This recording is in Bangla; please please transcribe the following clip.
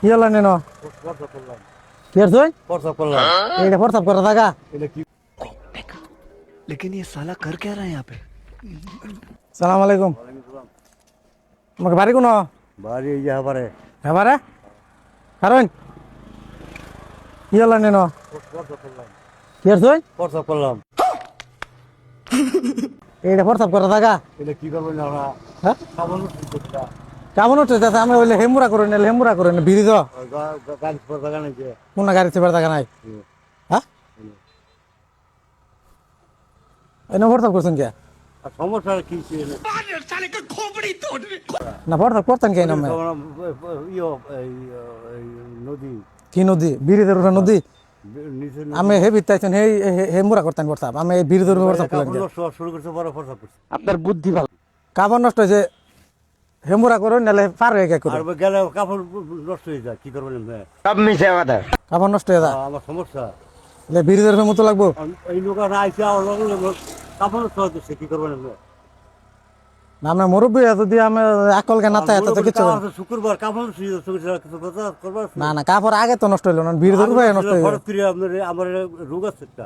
কি হলো নেন প্রস্তাব করলাম কি আর তুই প্রস্তাব করলাম এইটা প্রস্তাব করে থাকা এটা কি लेकिन ये साला कर क्या रहा है यहाँ पे সালাম আলাইকুম তোমাকে বাড়ি কোনো বাড়ি এই যে হাবারে এবারে কারণ কি হলো নেন প্রস্তাব করলাম কি আর তুই প্রস্তাব করলাম এইটা প্রস্তাব করে থাকা এটা কি করবেন আমরা হ্যাঁ খাবার কেমন হচ্ছে চাচা আমি বললে হেমুরা করে নিলে হেমুরা করে নি বিড়ি তো গাড়ি পড়া গানে যে। কোন গাড়ি চেপে থাকা নাই? হ্যাঁ? এনে প্রস্তাব করছেন কে? সমস্যা কি ছিল না প্রস্তাব করতেন কে নামে এই এই নদী। কি নদী? বিড়িদের নদী? আমি হে হে হে মুরা করতেন এই বিড়িদের আপনার বুদ্ধি ভালো। কাপড় নষ্ট হয়েছে হেমুরা করুন নাহলে পার হয়ে গে আর গেলে কাপড় নষ্ট হয়ে যায় কি করবেন আপনি? কাপড় নষ্ট হয়ে যায়। আমার সমস্যা। বিড়িদের উপরে মতো লাগবো? এই লোক আর লগে লগে কাপড় নষ্ট হচ্ছে কি করবেন? না আমরা মুরব্বী যদি আমি আকল কে নাতে এত তো কিছু শুক্রবার কাপড় হয়ে কিছু কথা করবার না না কাপড় আগে তো নষ্ট হইল না বিড়িদের উপরে নষ্ট করে আপনার আমার রোগ আছে একটা।